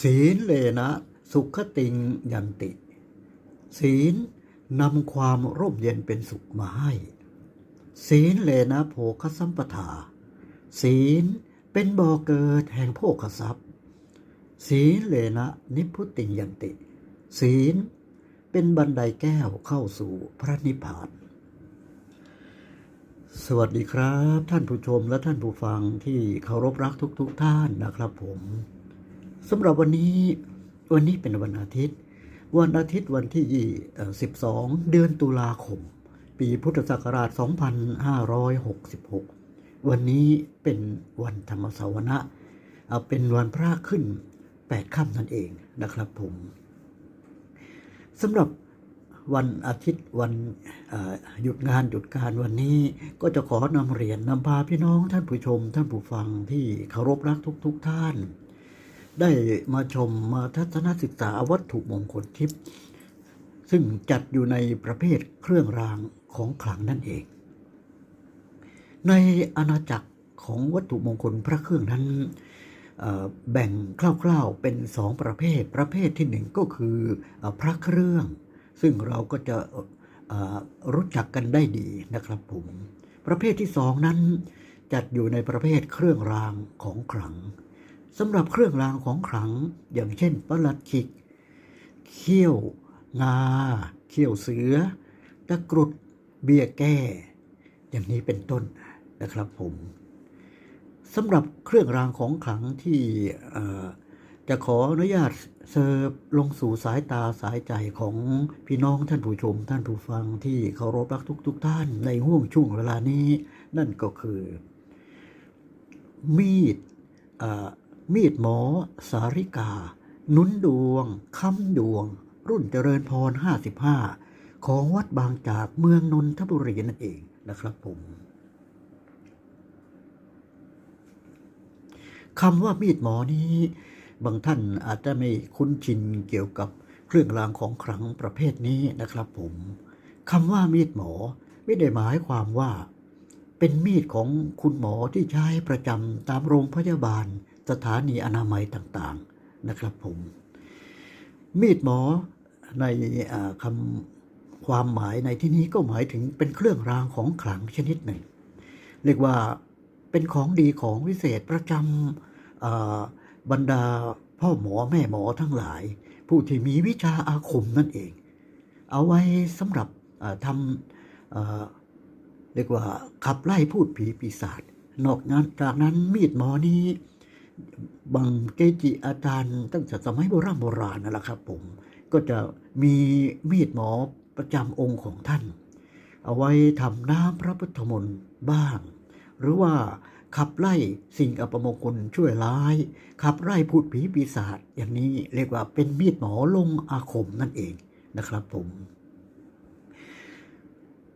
ศีลเลนะ สุขติงยันติ ศีลนำความร่มเย็นเป็นสุขมาให้ ศีลเลนะโภคสัมปทา ศีลเป็นบ่อเกิดแห่งโภคทรัพย์ ศีลเลนะนิพพุติงยันติ ศีลเป็นบันไดแก้วเข้าสู่พระนิพพาน สวัสดีครับ ท่านผู้ชมและท่านผู้ฟังที่เคารพรักทุกๆทท่านนะครับผม สำหรับวันนี้วันนี้เป็นวันอาทิตย์ วันอาทิตย์วันที่เอ่อ12 เดือนตุลาคม ปีพุทธศักราช 2566 วันนี้เป็นวันธรรมสวนะเอาเป็นวันพระขึ้น 8ค่ำนั่นเองนะครับผมสำหรับวันอาทิตย์วันหยุดงานหยุดการวันนี้ก็จะขอนำเรียนนำพาพี่น้องท่านผู้ชม ท่านผู้ฟังที่เคารพรักทุก ๆทท่าน ได้มาชมมาทัศนศึกษาวัตถุมงคลทิพย์ซึ่งจัดอยู่ในประเภทเครื่องรางของขลังนั่นเอง ในอาณาจักรของวัตถุมงคลพระเครื่องนั้นแบ่งคร่าวๆเป็นสองประเภท ประเภทที่หนึ่งก็คือพระเครื่อง ซึ่งเราก็จะรู้จักกันได้ดีนะครับผม ประเภทที่สองนั้นจัดอยู่ในประเภทเครื่องรางของขลัง สำหรับเครื่องรางของขลัง อย่างเช่นประหลัดขิก เขี้ยว งา เขี้ยวเสือ ตะกรุด เบี้ยแก้ อย่างนี้เป็นต้นนะครับผมสำหรับเครื่องรางของขลังที่จะขออนุญาตเสิร์ฟลงสู่สายตาสายใจของพี่น้องท่านผู้ชม ท่านผู้ฟังที่เคารพรักทุกๆทท่านในห่วงช่วงเวลานี้ นั่นก็คือ มีดอ มีดหมอ สาริกา นุนดวงค้ำดวง รุ่นเจริญพร 55 ของวัดบางจากเมืองนนทบุรีนั่นเองนะครับผมคำว่ามีดหมอนี้ บางท่านอาจจะไม่คุ้นชินเกี่ยวกับเครื่องรางของขลังประเภทนี้นะครับผมคำว่ามีดหมอไม่ได้หมายความว่า เป็นมีดของคุณหมอที่ใช้ประจำตามโรงพยาบาล สถานีอนามัยต่างๆนะครับผม มีดหมอในอคำความหมายในที่นี้ก็หมายถึงเป็นเครื่องรางของขลังชนิดหนึ่ง เรียกว่าเป็นของดีของวิเศษประจำบรรดาพ่อหมอแม่หมอทั้งหลาย ผู้ที่มีวิชาอาคมนั่นเอง เอาไว้สำหรับทำเรียกว่าขับไล่พูดผีปีศาจนอกนั้นจากนั้นมีดหมอนี้ บางเกจิอาจารย์ ตั้งแต่สมัยโบราณโบราณนั่นแหละครับ ผมก็จะมีมีดหมอประจำองค์ของท่าน เอาไว้ทำน้ำพระพุทธมนต์บ้าง หรือว่าขับไล่สิ่งอัปมงคลช่วยร้าย ขับไล่พูดผีปีศาจอย่างนี้เรียกว่าเป็นมีดหมอลงอาคมนั่นเองนะครับผม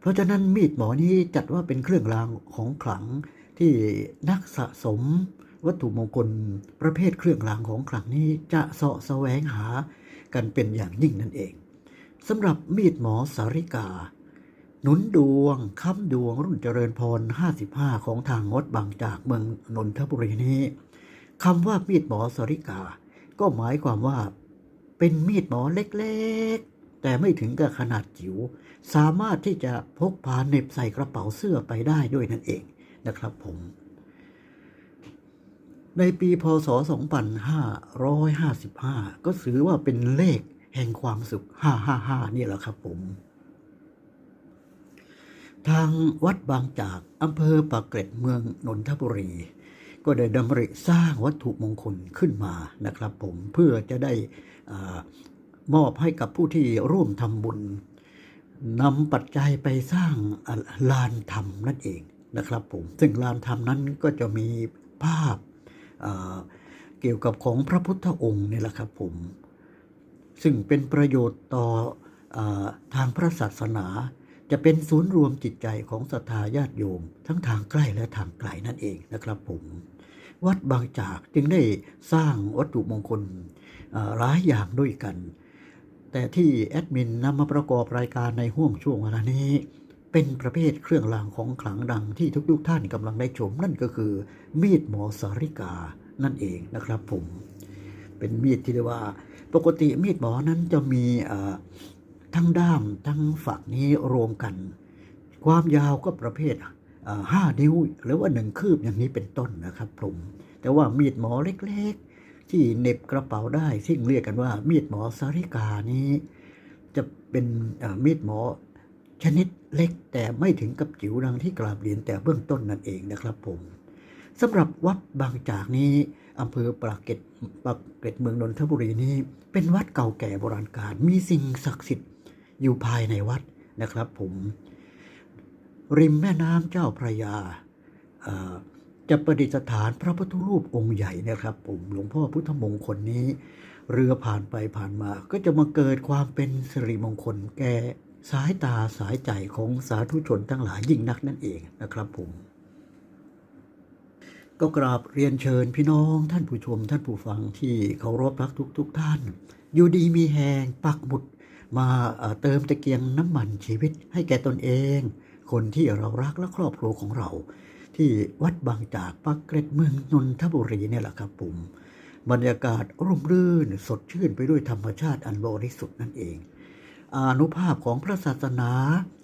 เพราะฉะนั้นมีดหมอนี้จัดว่าเป็นเครื่องรางของขลังที่นักสะสม วัตถุมงคลประเภทเครื่องรางของขลังนี้จะเสาะแสวงหากันเป็นอย่างยิ่งนั่นเองสำหรับมีดหมอสาริกา หนุนดวงค้ำดวงรุ่นเจริญพร 55 ของทางงดบางจากเมืองนนทบุรีนี้คำว่ามีดหมอสาริกา ก็หมายความว่า เป็นมีดหมอเล็กๆ แต่ไม่ถึงกับขนาดจิ๋วสามารถที่จะพกพาเน็บใส่กระเป๋าเสื้อไปได้ด้วยนั่นเองนะครับผม ในปีพศ 2555 ก็ถือว่าเป็นเลขแห่งความสุข 555 นี่แหละครับผม ทางวัดบางจากอำเภอปากเกร็ดเมืองนนทบุรี ก็ได้ดำริสร้างวัตถุมงคลขึ้นมานะครับผมเพื่อจะได้อมอบให้กับผู้ที่ร่วมทำบุญนำปัจจัยไปสร้างลานธรรมนั่นเองนะครับผม ซึ่งลานธรรมนั้นก็จะมีภาพ เกี่ยวกับของพระพุทธองค์นี่แหละครับผม ซึ่งเป็นประโยชน์ต่ออทางพระศาสนา จะเป็นศูนย์รวมจิตใจของศรัทธาญาติโยม ทั้งทางใกล้และทางไกลนั่นเองนะครับผม วัดบางจากจึงได้สร้างวัตถุมงคลหลายอย่างด้วยกัน แต่ที่แอดมินนำมาประกอบรายการในห่วงช่วงเวลานี้ เป็นประเภทเครื่องรางของขลังดังที่ทุกๆท่านกำลังได้ชม นั่นก็คือ มีดหมอสาริกานั่นเองนะครับผม เป็นมีดที่เรียกว่า ปกติมีดหมอนั้นจะมีทั้งด้ามทั้งฝักนี้รวมกัน ความยาวก็ประเภทห้านิ้วหรือว่าหนึ่งคืบอย่างนี้เป็นต้นนะครับผม แต่ว่ามีดหมอเล็กๆ ที่เน็บกระเป๋าได้ซึ่งเรียกกันว่า มีดหมอสาริกานี้ จะเป็นมีดหมอ ชนิดเล็กแต่ไม่ถึงกับจิ๋วดังที่กราบเรียนแต่เบื้องต้นนั่นเองนะครับผมสำหรับวัดบางจากนี้อำเภอปากเกร็ดปากเกร็ดเมืองนนทบุรีนี้ เป็นวัดเก่าแก่โบราณกาลมีสิ่งศักดิ์สิทธิ์อยู่ภายในวัดนะครับผมริมแม่น้ำเจ้าพระยาจะประดิษฐานพระพุทธรูปองค์ใหญ่นะครับ ผมหลวงพ่อพุทธมงคลนี้ เรือผ่านไปผ่านมาก็จะมาเกิดความเป็นสิริมงคลแก่ สายตาสายใจของสาธุชนทั้งหลายยิ่งนักนั่นเองนะครับผมก็กราบเรียนเชิญพี่น้องท่านผู้ชมท่านผู้ฟังที่เคารพรักทุกทุกท่าน อยู่ดีมีแหงปักหมุด มาเอ่อเติมตะเกียงน้ำมันชีวิตให้แก่ตนเอง คนที่เรารักและครอบครัวของเรา ที่วัดบางจากปักเกร็ดเมืองนนทบุรีเนี่ยแหละครับผมบรรยากาศร่มรื่นสดชื่นไปด้วยธรรมชาติอันบริสุทธิ์นั่นเอง อนุภาพของพระศาสนา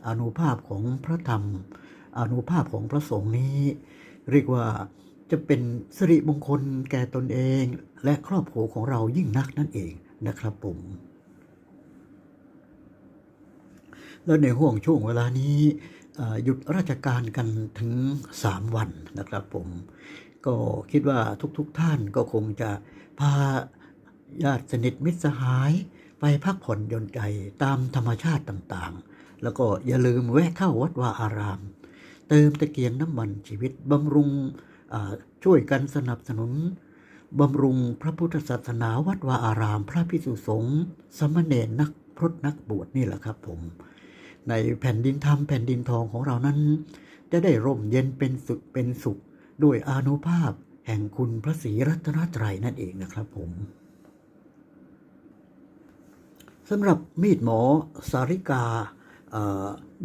อนุภาพของพระธรรม อนุภาพของพระสงฆ์นี้ เรียกว่าจะเป็นสิริมงคลแก่ตนเอง และครอบครัวของเรายิ่งนักนั่นเองนะครับผมแล้วในห่วงช่วงเวลานี้หยุดราชการกันถึง 3 วันนะครับผม ก็คิดว่าทุกๆทท่านก็คงจะพาญาติสนิทมิตรสหาย ไปพักผ่อนหย่อนใจตามธรรมชาติต่างๆ แล้วก็อย่าลืมแวะเข้าวัดวาอาราม เติมตะเกียงน้ำมันชีวิตบำรุงช่วยกันสนับสนุนบำรุงพระพุทธศาสนาวัดวาอาราม พระพิสุสงฆ์สมณเณรนักพรตนักบวชนี่แหละครับผม ในแผ่นดินธรรมแผ่นดินทองของเรานั้น จะได้ร่มเย็นเป็นสุขเป็นสุข ด้วยอานุภาพแห่งคุณพระศรีรัตนตรัยนั่นเองนะครับผม สำหรับมีดหมอสาริกา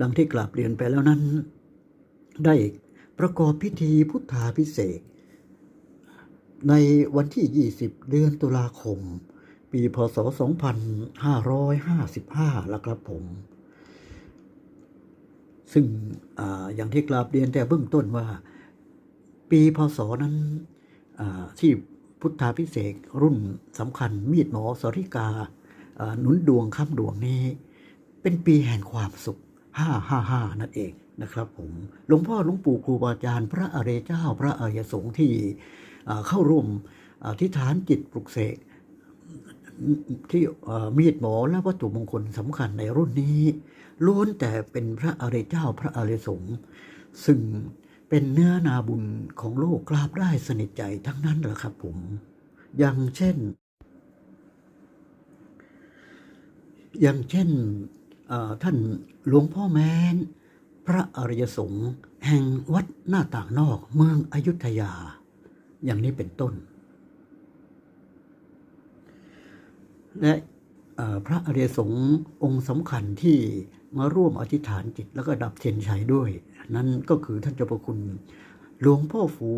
ดังที่กลับเรียนไปแล้วนั้น ได้ประกอบพิธีพุทธาพิเศษ ในวันที่ 20 เดือนตุลาคม ปีพศ 2555 แล้วครับผม ซึ่งออย่างที่กราบเรียนแต่เบื้องต้นว่า ปีพศนั้นที่พุทธาพิเศษรุ่นสำคัญมีดหมอสริกา หนุนดวงค้ำดวงนี้ เป็นปีแห่งความสุข555นั่นเองนะครับผมหลวงพ่อหลวงปู่ครูบาอาจารย์ พระอริยเจ้า พระอริยสงฆ์ที่เข้าร่วมอธิษฐานจิตปลุกเสกที่มีดหมอและวัตถุมงคลสำคัญในรุ่นนี้ล้วนแต่เป็นพระอริยเจ้าพระอริยสงฆ์ซึ่งเป็นเนื้อนาบุญของโลกกราบได้สนิทใจทั้งนั้นแหละครับผม อย่างเช่น อย่างเช่นท่านหลวงพ่อแม้น พระอริยสงฆ์แห่งวัดหน้าต่างนอกเมืองอยุธยา อย่างนี้เป็นต้น และพระอริยสงฆ์องค์สำคัญที่มาร่วมอธิษฐานจิตแล้วก็ดับเทียนชัยด้วย นั่นก็คือท่านเจ้าประคุณ หลวงพ่อฟู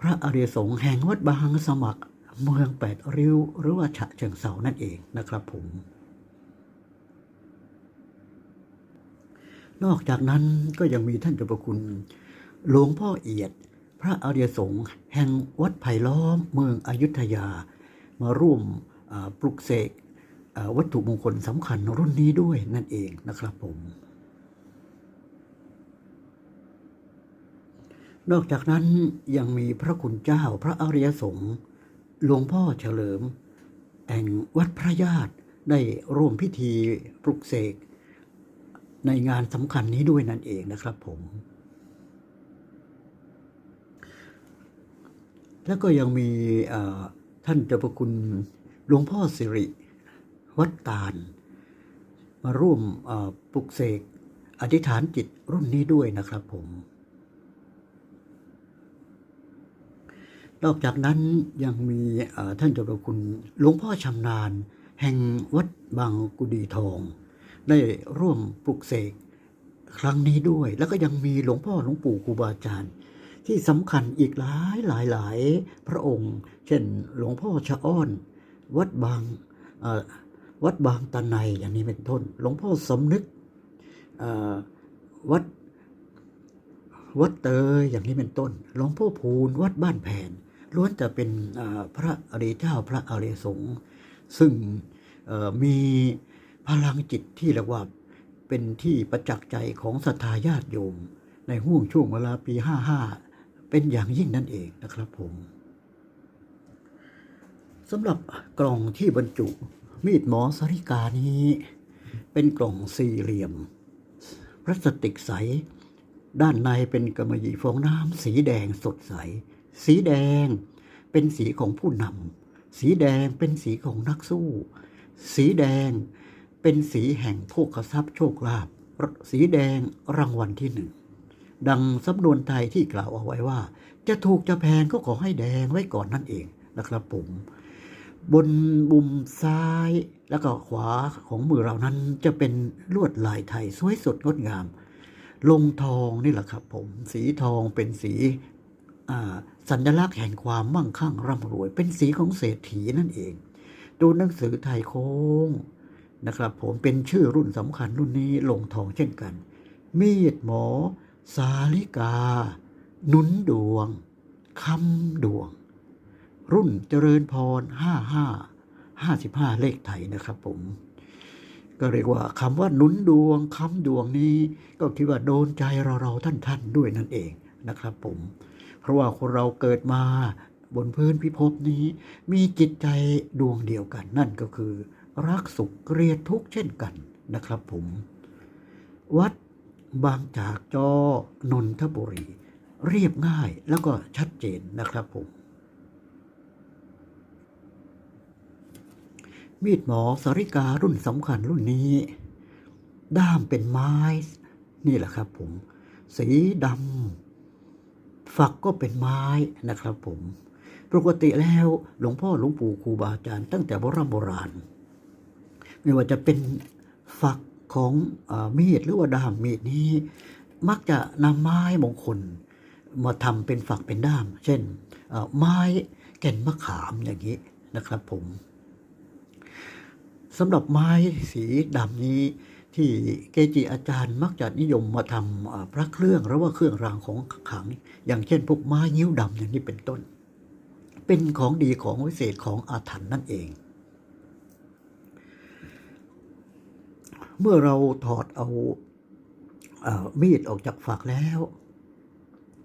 พระอริยสงฆ์แห่งวัดบางสมัคร เมืองแปดริ้วหรือว่าฉะเชิงเซานั่นเองนะครับผม นอกจากนั้นก็ยังมีท่านเจ้าประคุณ หลวงพ่อเอียด พระอริยสงฆ์แห่งวัดไผ่ล้อมเมืองอยุธยา มาร่วมปลุกเสกวัตถุมงคลสำคัญรุ่นนี้ด้วยนั่นเองนะครับผม นอกจากนั้นยังมีพระคุณเจ้าพระอริยสงฆ์หลวงพ่อเฉลิม แห่งวัดพระญาติได้ร่วมพิธีปลุกเสก ในงานสำคัญนี้ด้วยนั่นเองนะครับผม แล้วก็ยังมีท่านเจ้าประคุณหลวงพ่อสิริ วัดตาล มาร่วมปลุกเสกอธิษฐานจิตรุ่นนี้ด้วยนะครับผม นอกจากนั้นยังมีท่านเจ้าประคุณหลวงพ่อชำนาญ แห่งวัดบางกุดีทอง ได้ร่วมปลุกเสกครั้งนี้ด้วย แล้วก็ยังมีหลวงพ่อหลวงปู่ครูบาอาจารย์ ที่สำคัญอีกหลายหลายหลายพระองค์ เช่น หลวงพ่อชะอ้อน วัดบางวัดบางตะไนอย่างนี้เป็นต้น หลวงพ่อสมนึกวัดวัดเตยอย่างนี้เป็นต้น หลวงพ่อพูนวัดบ้านแผนล้วนแต่เป็นพระอริยเจ้าพระอริยสงฆ์ซึ่งมี พลังจิตที่เรียกว่าเป็นที่ประจักษ์ใจของศรัทธาญาติโยม ในห่วงช่วงเวลาปี 55 เป็นอย่างยิ่งนั่นเองนะครับผมสำหรับกล่องที่บรรจุมีดหมอสริกานี้ เป็นกล่องสี่เหลี่ยมพลาสติกใส ด้านในเป็นกำมะหยี่ฟองน้ำสีแดงสดใส สีแดงเป็นสีของผู้นำสีแดงเป็นสีของนักสู้ สีแดง เป็นสีแห่งโภคทรัพย์โชคลาภสีแดงรางวัลที่หนึ่งดังสำนวนไทยที่กล่าวเอาไว้ว่า จะถูกจะแพงก็ขอให้แดงไว้ก่อนนั่นเองนะครับผม บนมุมซ้ายแล้วก็ขวาของมือเรานั้นจะเป็นลวดลายไทยสวยสดงดงาม ลงทองนี่แหละครับผม สีทองเป็นสีสัญลักษณ์แห่งความมั่งคั่งร่ำรวย เป็นสีของเศรษฐีนั่นเอง ดูหนังสือไทยโค้ง นะครับผมเป็นชื่อรุ่นสำคัญรุ่นนี้ลงทองเช่นกัน มีดหมอ สาลิกาหนุนดวงคำดวง รุ่นเจริญพร 55 55 เลขไทยนะครับผม ก็เรียกว่าคำว่าหนุนดวงคำดวงนี้ก็คิดว่าโดนใจเราเราท่านท่านๆด้วยนั่นเองนะครับผม เพราะว่าคนเราเกิดมาบนพื้นพิภพนี้ มีจิตใจดวงเดียวกันนั่นก็คือ รักสุขเกลียดทุกเช่นกันนะครับผม วัดบางจากจอนนทบุรี เรียบง่ายแล้วก็ชัดเจนนะครับผม มีดหมอสาริการุ่นสำคัญรุ่นนี้ ด้ามเป็นไม้ นี่แหละครับผม สีดำฝักก็เป็นไม้นะครับผม ปกติแล้วหลวงพ่อหลวงปู่ครูบาอาจารย์ตั้งแต่โบราณโบราณ ไม่ว่าจะเป็นฝักของอมีดหรือว่าด้ามมีดนี้ มักจะนำไม้มงคล มาทำเป็นฝักเป็นด้าม เช่นไม้แก่นมะขามอย่างนี้นะครับผมสำหรับไม้สีดำนี้ที่เกจิอาจารย์มักจะนิยมมาทำอ่าพระเครื่องหรือว่าเครื่องรางของขลัง อย่างเช่นพวกไม้ยิ้วดำอย่างนี้เป็นต้น เป็นของดีของวิเศษของอาถรรพ์นั่นเอง เมื่อเราถอดเอาเอ่อมีดออกจากฝักแล้ว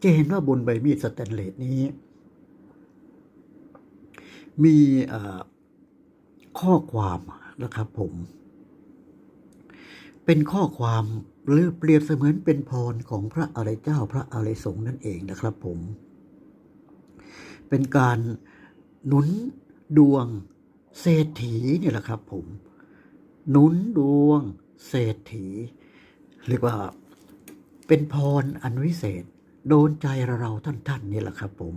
จะเห็นว่าบนใบมีดสแตนเลสนี้ มีข้อความนะครับผม เป็นข้อความหรือเปรียบเสมือนเป็นพรของพระอริยเจ้าพระอริยสงฆ์นั่นเองนะครับผม เป็นการหนุนดวงเศรษฐีนี่แหละครับผม หนุนดวง เศรษฐี เรียกว่าเป็นพรอันวิเศษ โดนใจเราท่านท่านนี่แหละครับผม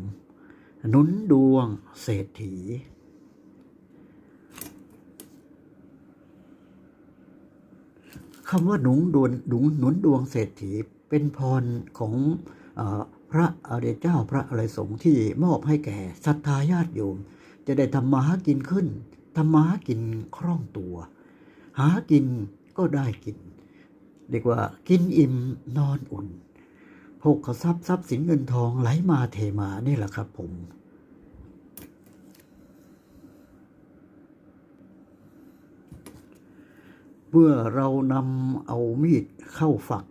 หนุนดวงเศรษฐี คำว่าหนุนดวงหนุนหนุนดวงเศรษฐีเป็นพรของออพระอริยเจ้าพระอริยสงฆ์ที่มอบให้แก่ศรัทธาญาติโยม จะได้ทำมาหากินขึ้นทำมาหากินคล่องตัว หากิน ก็ได้กิน เรียกว่ากินอิ่มนอนอุ่นพกทรัพย์ทรัพย์สินเงินทองไหลมาเทมานี่แหละครับผมเมื่อเรานำเอามีดเข้าฝัก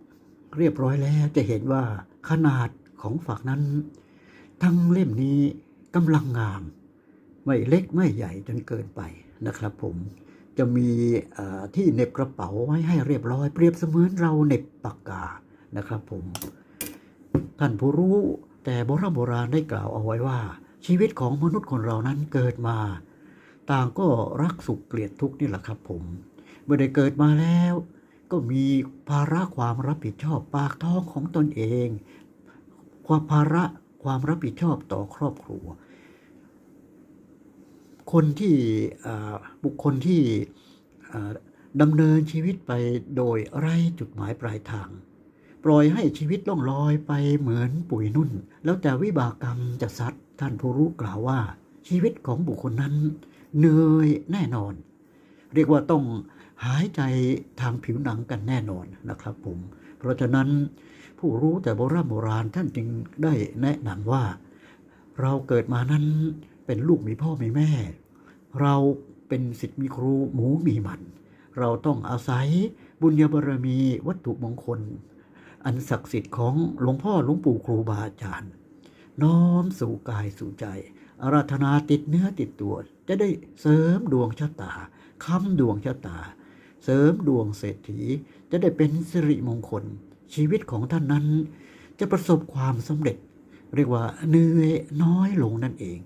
เรียบร้อยแล้วจะเห็นว่าขนาดของฝักนั้น ทั้งเล่มนี้กำลังงาม ไม่เล็กไม่ใหญ่จนเกินไปนะครับผม จะมีที่เน็บกระเป๋าไว้ให้เรียบร้อย เปรียบเสมือนเราเน็บปากกานะครับผม ท่านผู้รู้แต่โบราณโบราณได้กล่าวเอาไว้ว่า ชีวิตของมนุษย์คนเรานั้นเกิดมา ต่างก็รักสุขเกลียดทุกข์นี่แหละครับผมเมื่อได้เกิดมาแล้ว ก็มีภาระความรับผิดชอบปากท้องของตนเอง ความภาระความรับผิดชอบต่อครอบครัว คนที่บุคคลที่ดำเนินชีวิตไปโดยไร้จุดหมายปลายทาง ปล่อยให้ชีวิตล่องลอยไปเหมือนปุ๋ยนุ่น แล้วแต่วิบากกรรมจะซัดท่านผู้รู้กล่าวว่า ชีวิตของบุคคลนั้นเหนื่อยแน่นอน เรียกว่าต้องหายใจทางผิวหนังกันแน่นอนนะครับผม เพราะฉะนั้นผู้รู้แต่โบราณโบราณท่านจึงได้แนะนำว่า เราเกิดมานั้นเป็นลูกมีพ่อมีแม่ เราเป็นสิทธิ์มีครูหมูมีมัน เราต้องอาศัยบุญญาบารมีวัตถุมงคล อันศักดิ์สิทธิ์ของหลวงพ่อหลวงปู่ครูบาอาจารย์ น้อมสู่กายสู่ใจ อาราธนาติดเนื้อติดตัว จะได้เสริมดวงชะตาค้ำดวงชะตา เสริมดวงเศรษฐีจะได้เป็นสิริมงคล ชีวิตของท่านนั้น จะประสบความสำเร็จ เรียกว่าเหนื่อยน้อยลงนั่นเอง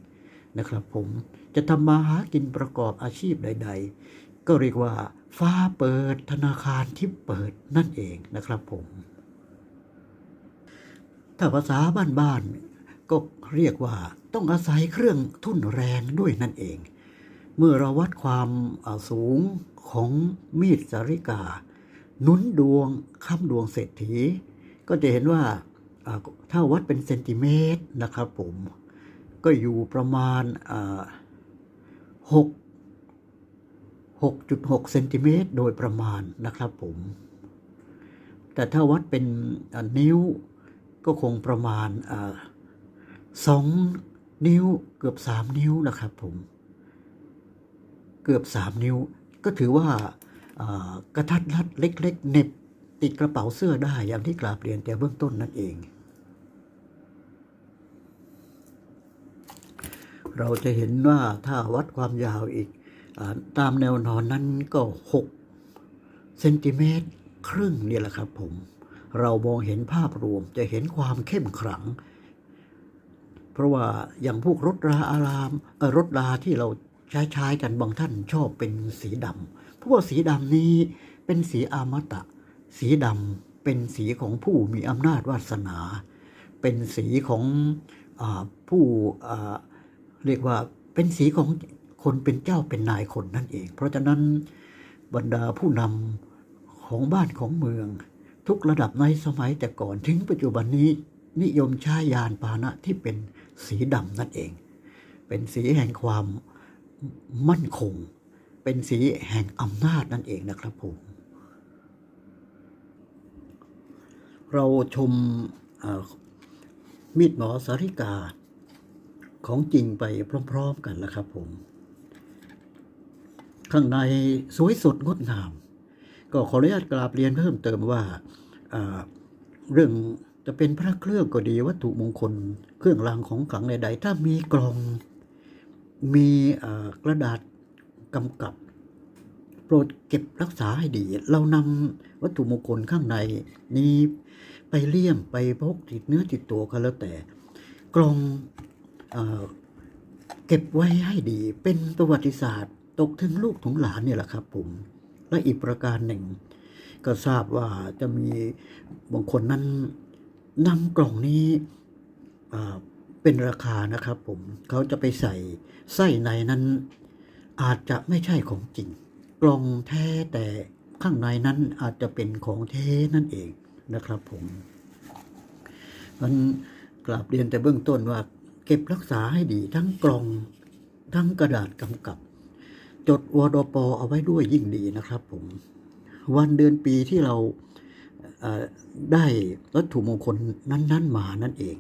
นะครับผม จะทำมาหากินประกอบอาชีพใด ๆ ก็เรียกว่า ฟ้าเปิดธนาคารที่เปิดนั่นเองนะครับผม ถ้าภาษาบ้านๆก็เรียกว่าต้องอาศัยเครื่องทุ่นแรงด้วยนั่นเอง เมื่อเราวัดความาสูงของมีดสาริกา นุนดวงค้ำดวงเศรษฐี ก็จะเห็นว่าอ่าถ้าวัดเป็นเซนติเมตรนะครับผม ก็อยู่ประมาณ หกหกจุดหกเซนติเมตรโดยประมาณนะครับผม แต่ถ้าวัดเป็นนิ้วก็คงประมาณอสองนิ้วเกือบสามนิ้วนะครับผม เกือบสามนิ้ว ก็ถือว่ากระทัดรัดเล็ก ๆเน็บติดกระเป๋าเสื้อได้อย่างที่กราบเรียนแต่เบื้องต้นนั่นเอง เราจะเห็นว่าถ้าวัดความยาวอีกอตามแนวนอนนั้นก็หกเซนติเมตรครึ่งนี่แหละครับผม เรามองเห็นภาพรวมจะเห็นความเข้มขลัง เพราะว่าอย่างพวกรถราอารามรถราที่เราใช้ใช้กันบางท่านชอบเป็นสีดำเพราะว่าสีดำนี้เป็นสีอมตะ สีดำเป็นสีของผู้มีอำนาจวาสนา เป็นสีของอผู้อ่า เรียกว่าเป็นสีของคนเป็นเจ้าเป็นนายคนนั่นเอง เพราะฉะนั้นบรรดาผู้นำของบ้านของเมือง ทุกระดับในสมัยแต่ก่อนถึงปัจจุบันนี้นิยมใช้ยานพาหนะที่เป็นสีดำนั่นเอง เป็นสีแห่งความมั่นคง เป็นสีแห่งอำนาจนั่นเองนะครับผมเราชมมีดหมอสาริกา ของจริงไปพร้อมๆกันแล้วครับผม ข้างในสวยสดงดงาม ก็ขออนุญาตกราบเรียนเพิ่มเติมว่าเรื่องจะเป็นพระเครื่องก็ดีวัตถุมงคล เครื่องรางของขลังใดๆถ้ามีกล่องมีกระดาษกำกับ โปรดเก็บรักษาให้ดี เรานำวัตถุมงคลข้างในนี้ไปเลี่ยมไปพกติดเนื้อติดตัวก็แล้วแต่ กล่อง เก็บไว้ให้ดี เป็นประวัติศาสตร์ ตกถึงลูกถึงหลานเนี่ยแหละครับผม และอีกประการหนึ่ง ก็ทราบว่าจะมีบางคนนั้นนำกล่องนี้เป็นราคานะครับผมเขาจะไปใส่ไส้ในนั้น อาจจะไม่ใช่ของจริง กล่องแท้แต่ข้างในนั้นอาจจะเป็นของแท้นั่นเองนะครับผมมันกราบเรียนแต่เบื้องต้นว่า เก็บรักษาให้ดีทั้งกล่อง ทั้งกระดาษกำกับ จดวดปเอาไว้ด้วยยิ่งดีนะครับผมวันเดือนปีที่เราได้วัตถุมงคลนั้น ๆ มานั่นเอง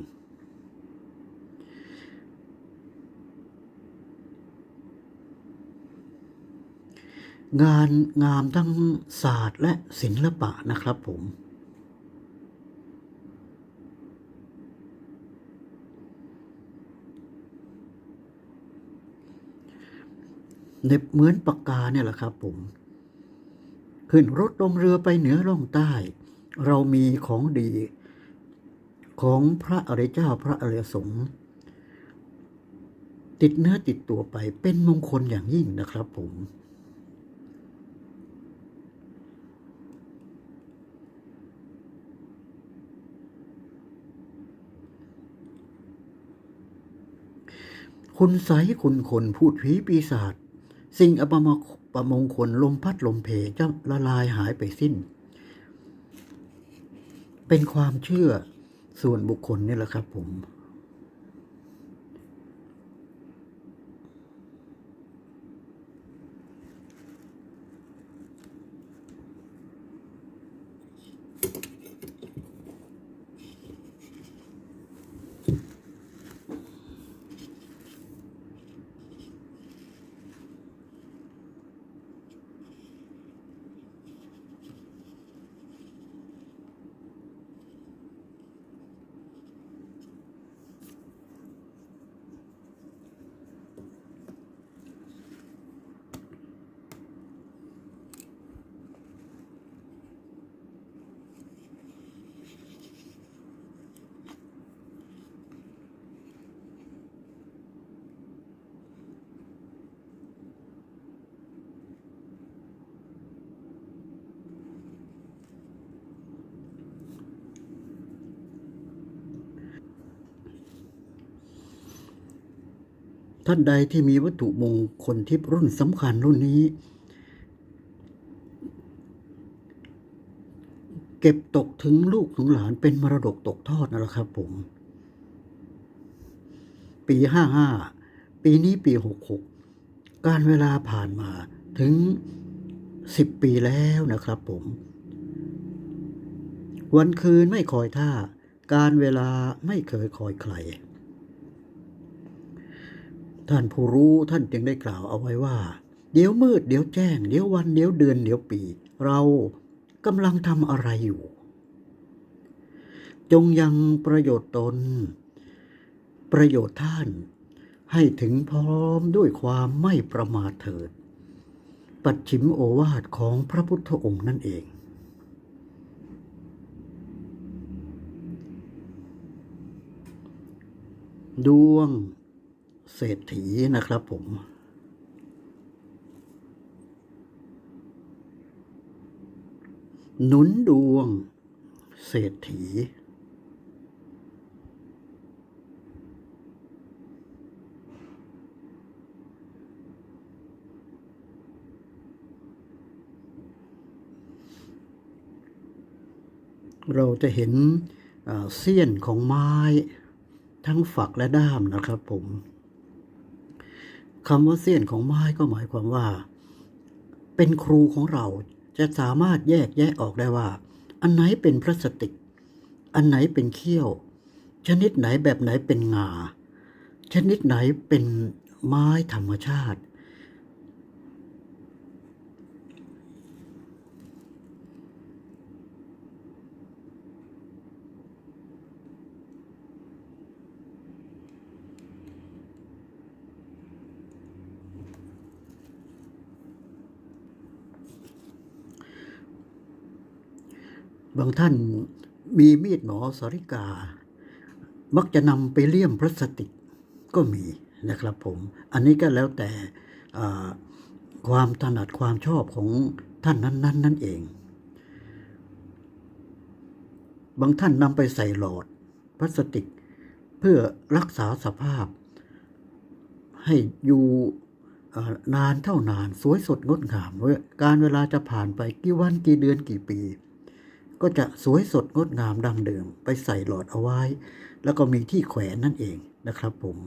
งานงามทั้งศาสตร์และศิลปะนะครับผม เหน็บเหมือนปากกาเนี่ยแหละครับผม ขึ้นรถลงเรือไปเหนือล่องใต้ เรามีของดีของพระอริยเจ้าพระอริยสงฆ์ติดเนื้อติดตัวไปเป็นมงคลอย่างยิ่งนะครับผม คุณใสคุณคนพูดผีปีศาจ สิ่งอปมประมงคลลมพัดลมเพจะละลายหายไปสิ้น เป็นความเชื่อส่วนบุคคลนี่แหละครับผม ท่านใดที่มีวัตถุมงคลทิพย์รุ่นสำคัญรุ่นนี้ เก็บตกถึงลูกถึงหลานเป็นมรดกตกทอดนะครับผม ปีห้าห้าปีนี้ปีหกหกการเวลาผ่านมาถึงสิบปีแล้วนะครับผม วันคืนไม่คอยท่า การเวลาไม่เคยคอยใคร ท่านผู้รู้ท่านจึงได้กล่าวเอาไว้ว่า เดี๋ยวมืด เดี๋ยวแจ้ง เดี๋ยววันเดี๋ยวเดือนเดี๋ยวปี เรากำลังทำอะไรอยู่ จงยังประโยชน์ตน ประโยชน์ท่าน ให้ถึงพร้อมด้วยความไม่ประมาทเถิด ปัดฉิมโอวาทของพระพุทธองค์นั่นเองดวง เศรษฐีนะครับผมหนุนดวง เศรษฐี เราจะเห็นเสี้ยนของไม้ทั้งฝักและด้ามนะครับผม คำว่าเสี้ยนของไม้ก็หมายความว่า เป็นครูของเราจะสามารถแยกแยะออกได้ว่า อันไหนเป็นพลาสติก อันไหนเป็นเขี้ยว ชนิดไหนแบบไหนเป็นงา ชนิดไหนเป็นไม้ธรรมชาติ บางท่านมีมีดหมอสาริกา มักจะนำไปเลี่ยมพลาสติกก็มีนะครับผม อันนี้ก็แล้วแต่ความถนัดความชอบของท่านนั้นๆนนนั่นเอง บางท่านนำไปใส่หลอดพลาสติก เพื่อรักษาสภาพ ให้อยู่นานเท่านานสวยสดงดงามเว้ยการเวลาจะผ่านไปกี่วันกี่เดือนกี่ปี ก็จะสวยสดงดงามดังเดิม ไปใส่หลอดเอาไว้ แล้วก็มีที่แขวนนั่นเองนะครับผม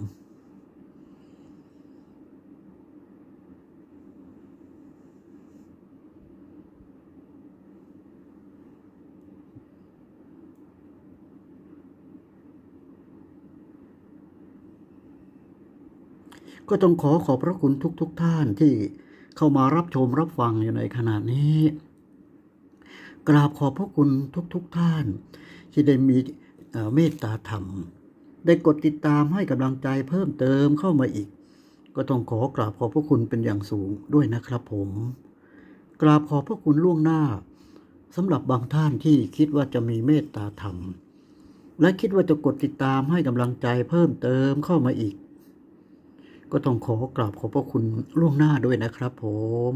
ก็ต้องขอขอบพระคุณทุกๆทท่านที่เข้ามารับชมรับฟังอยู่ในขณะนี้ กราบขอบพระคุณทุกๆทท่าน ที่ได้มีเอ่อเมตตาธรรม ได้กดติดตามให้กำลังใจเพิ่มเติมเข้ามาอีก ก็ต้องขอกราบขอบพระคุณเป็นอย่างสูงด้วยนะครับผม กราบขอบพระคุณล่วงหน้าสำหรับบางท่านที่คิดว่าจะมีเมตตาธรรม และคิดว่าจะกดติดตามให้กำลังใจเพิ่มเติมเข้ามาอีก ก็ต้องขอกราบขอบพระคุณล่วงหน้าด้วยนะครับผม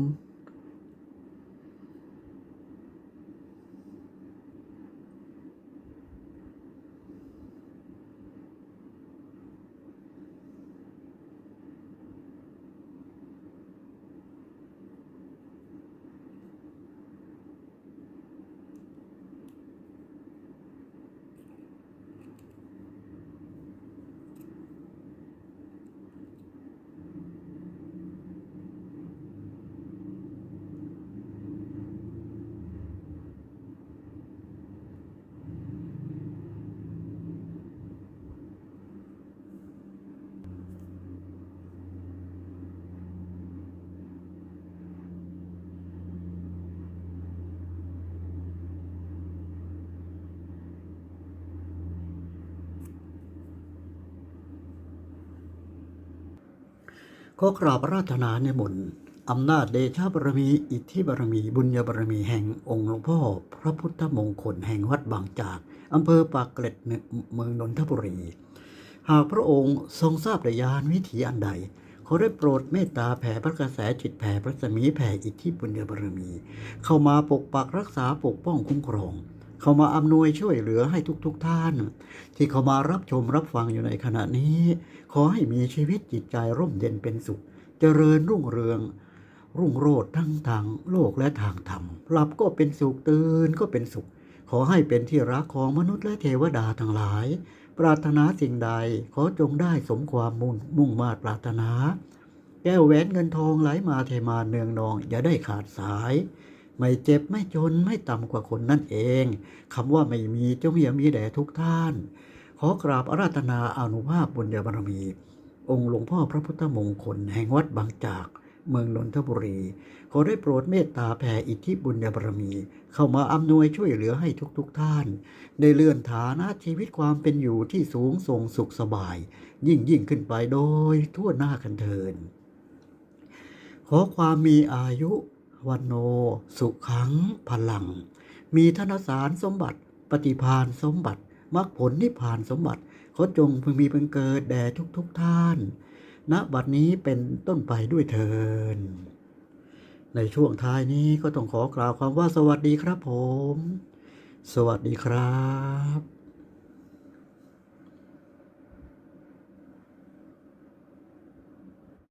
ขอกราบราธนาในมนต์อำนาจเดชะบารมี อิทธิบารมี บุญญาบารมีแห่งองค์หลวงพ่อ พระพุทธมงคลแห่งวัดบางจากอำเภอปากเกร็ดเมืองนนทบุรี หากพระองค์ทรงทราบระยานวิถีอันใดขอได้โปรดเมตตาแผ่พระกระแสจิตแผ่พระสมีแผ่อิทธิบุญญาบารมี เข้ามาปกปักรักษาปกป้องคุ้มครอง เข้ามาอำนวยช่วยเหลือให้ทุกๆทท่าน ที่เข้ามารับชมรับฟังอยู่ในขณะนี้ ขอให้มีชีวิตจิตใจร่มเย็นเป็นสุข เจริญรุ่งเรือง รุ่งโรจน์ทั้งทางโลกและทางธรรม หลับก็เป็นสุขตื่นก็เป็นสุข ขอให้เป็นที่รักของมนุษย์และเทวดาทั้งหลาย ปรารถนาสิ่งใดขอจงได้สมความมุ่งมุ่งมาตรปรารถนา แก้วแหวนเงินทองไหลมาเทมาเนืองนองอย่าได้ขาดสายไม่เจ็บไม่จนไม่ต่ำกว่าคนนั่นเองคำว่าไม่มีจงอย่ามีแด่ทุกท่าน ขอกราบอาราธนาอนุภาพบุญญาบารมี องค์หลวงพ่อพระพุทธมงคล แห่งวัดบางจาก เมืองนนทบุรี ขอได้โปรดเมตตาแผ่อิทธิบุญญาบารมี เข้ามาอำนวยช่วยเหลือให้ทุกๆทท่าน ได้เลื่อนฐานะชีวิตความเป็นอยู่ที่สูงส่งสุขสบาย ยิ่งยิ่งขึ้นไปโดยทั่วหน้ากันเทินขอความมีอายุวันโน สุขังพลัง มีธนสารสมบัติ ปฏิพานสมบัติ มรรคผลนิพพานสมบัติขอจงพึงมีพึงเกิดแด่ทุกๆทท่าน ณ บัดนี้เป็นต้นไปด้วยเทินในช่วงท้ายนี้ก็ต้องขอกล่าวความว่าสวัสดีครับผม สวัสดีครับ